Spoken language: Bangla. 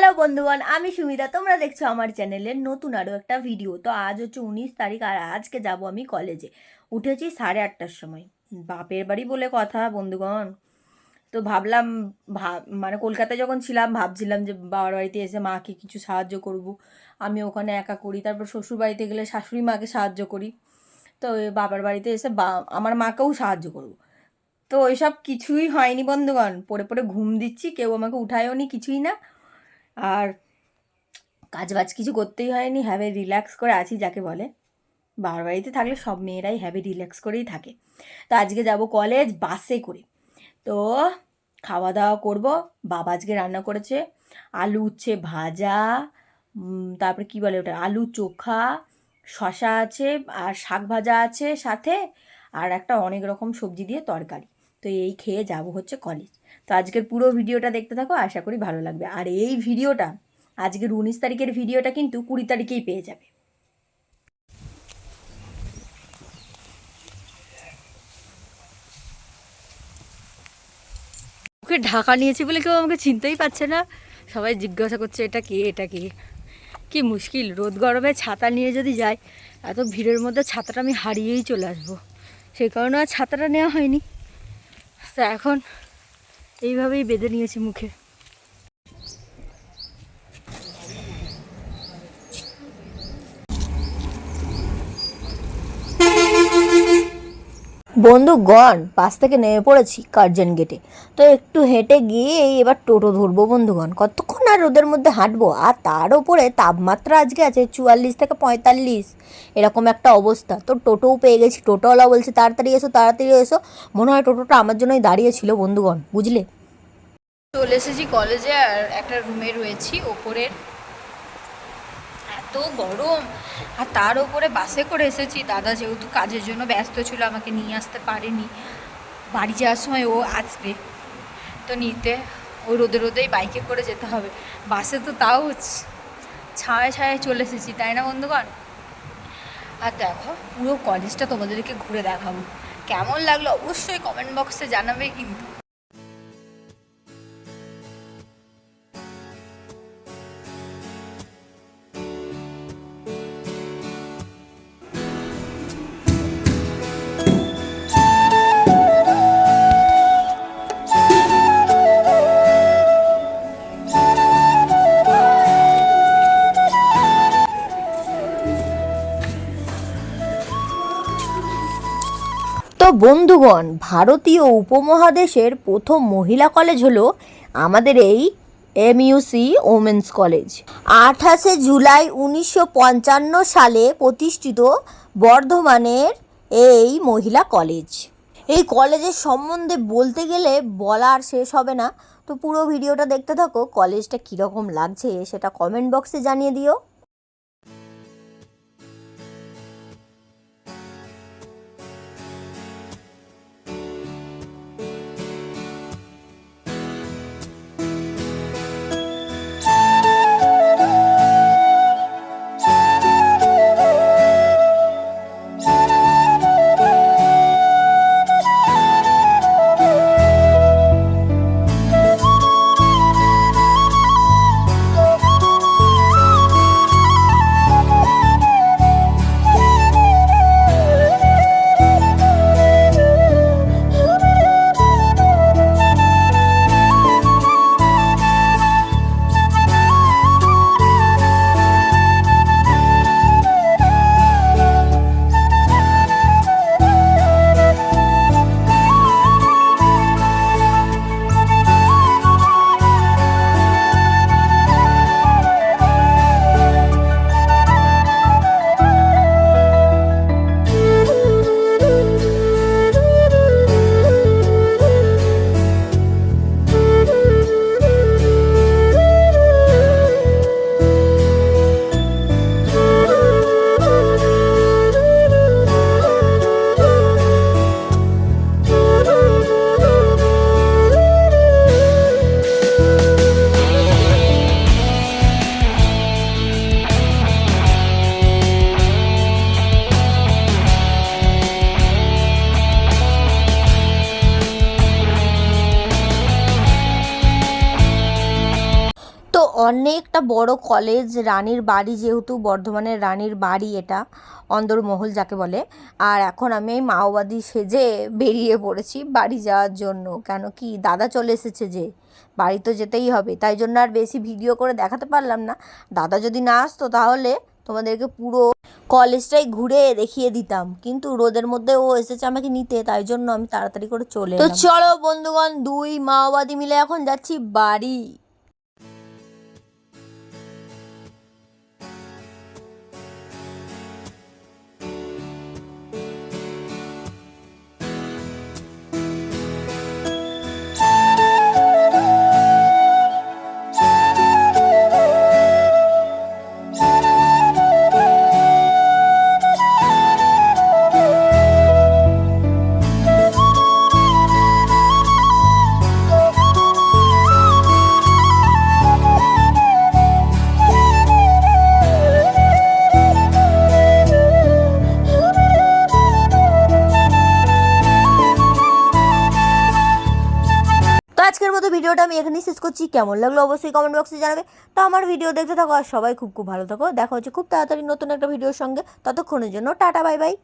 হ্যালো বন্ধুগণ, আমি সুমিতা। তোমরা দেখছ আমার চ্যানেলের নতুন আরও একটা ভিডিও তো আজ হচ্ছে উনিশ তারিখ, আর আজকে যাব আমি কলেজে উঠেছি সাড়ে আটটার সময়। বাপের বাড়ি বলে কথা, বন্ধুগণ। তো ভাবলাম ভাব মানে কলকাতায় যখন ছিলাম, ভাবছিলাম যে বাবার বাড়িতে এসে মাকে কিছু সাহায্য করব। আমি ওখানে একা করি, তারপর শ্বশুর বাড়িতে গেলে শাশুড়ি মাকে সাহায্য করি। তো বাবার বাড়িতে এসে বা আমার মাকেও সাহায্য করব। তো ওইসব কিছুই হয়নি, বন্ধুগণ। পড়ে পড়ে ঘুম দিচ্ছি, কেউ আমাকে উঠায়ও নি কিছুই না। আর কাজ বাজ কিছু করতেই হয়নি হ্যাভে রিল্যাক্স করে আছি যাকে বলে। বাবার বাড়িতে থাকলে সব মেয়েরাই হ্যাভে রিল্যাক্স করেই থাকে। তো আজকে যাব কলেজ বাসে করে। তো খাওয়া দাওয়া করব, বাবা আজকে রান্না করেছে। আলু উচ্ছে ভাজা তারপরে কি বলে ওটা? আলু চোখা শশা আছে, আর শাক ভাজা আছে সাথে, আর একটা অনেক রকম সবজি দিয়ে তরকারি। তো এই খেয়ে যাব হচ্ছে কলেজ তো আজকের পুরো ভিডিওটা দেখতে থাকো, আশা করি ভালো লাগবে। আর এই ভিডিওটা, আজকের উনিশ তারিখের ভিডিওটা কিন্তু কুড়ি তারিখেই পেয়ে যাবে। ওকে ঢাকা নিয়েছি বলে কেউ আমাকে চিনতেই পারছে না। সবাই জিজ্ঞাসা করছে, এটা কে? এটা কে? কি মুশকিল, রোদ গরমে ছাতা নিয়ে যদি যাই, এত ভিড়ের মধ্যে ছাতাটা আমি হারিয়েই চলে আসব। সেই কারণে আর ছাতাটা নেওয়া হয়নি। তো এখন এইভাবেই বেঁধে নিয়েছি মুখে। বন্ধুগণ পাশ থেকে নেমে পড়েছি কার্জন গেটে। তো একটু হেঁটে গিয়ে এবার টোটো ধরবো বন্ধুগণ কতক্ষণ আর রোদের মধ্যে হাঁটবো? আর তার উপরে তাপমাত্রা আজকে আছে চুয়াল্লিশ থেকে পঁয়তাল্লিশ। এরকম একটা অবস্থা। তো টোটোও পেয়ে গেছি। টোটোওয়ালা বলছে, তাড়াতাড়ি এসো তাড়াতাড়ি এসো। মনে হয় টোটোটা আমার জন্যই দাঁড়িয়েছিল বন্ধুগণ বুঝলে? চলে এসেছি কলেজে আর একটা রুমে রয়েছি। ওপরের এত গরম। আর তার উপরে বাসে করে এসেছি। দাদা যেহেতু কাজের জন্য ব্যস্ত ছিল, আমাকে নিয়ে আসতে পারেনি। বাড়ি যাওয়ার সময় ও আসবে। তো নিতে, ওই রোদে রোদেই বাইকে করে যেতে হবে। বাসে তো তাও ছায় ছায় চলে এসেছি, তাই না বন্ধুগণ? আর দেখো, পুরো কলেজটা তোমাদেরকে ঘুরে দেখাবো। কেমন লাগল অবশ্যই কমেন্ট বক্সে জানাবে কিন্তু। বন্ধুগণ, ভারতীয় উপমহাদেশের প্রথম মহিলা কলেজ হলো আমাদের এই এমইউসি ওমেন্স কলেজ আঠাশে জুলাই উনিশশো পঞ্চান্ন সালে প্রতিষ্ঠিত বর্ধমানের এই মহিলা কলেজ। এই কলেজের সম্বন্ধে বলতে গেলে বলা আর শেষ হবে না। তো পুরো ভিডিওটা দেখতে থাকো, কলেজটা কীরকম লাগছে সেটা কমেন্ট বক্সে জানিয়ে দিও। অনেকটা বড় কলেজ রানীর বাড়ি যেহেতু বর্ধমানের রানীর বাড়ি এটা অন্দরমহল যাকে বলে। আর এখন আমি মাওবাদী সেজে বেরিয়ে পড়েছি বাড়ি যাওয়ার জন্য। কেন কি দাদা চলে এসেছে যে বাড়ি তো যেতেই হবে। তাই জন্য আর বেশি ভিডিও করে দেখাতে পারলাম না। দাদা যদি না আসতো তাহলে তোমাদেরকে পুরো কলেজটাই ঘুরে দেখিয়ে দিতাম। কিন্তু রোদের মধ্যে ও এসেছে আমাকে নিতে তাই জন্য আমি তাড়াতাড়ি করে চলে তো চলো বন্ধুগণ দুই মাওবাদী মিলে এখন যাচ্ছি বাড়ি। আজকের মতো ভিডিওটা আমি এখানেই শেষ করছি। কেমন লাগল অবশ্যই কমেন্ট বক্সে জানাবে। তো আমার ভিডিও দেখতে থাকো আর সবাই খুব খুব ভালো থাকো। দেখা হচ্ছে খুব তাড়াতাড়ি নতুন একটা ভিডিওর সঙ্গে। ততক্ষণের জন্য টাটা বাই বাই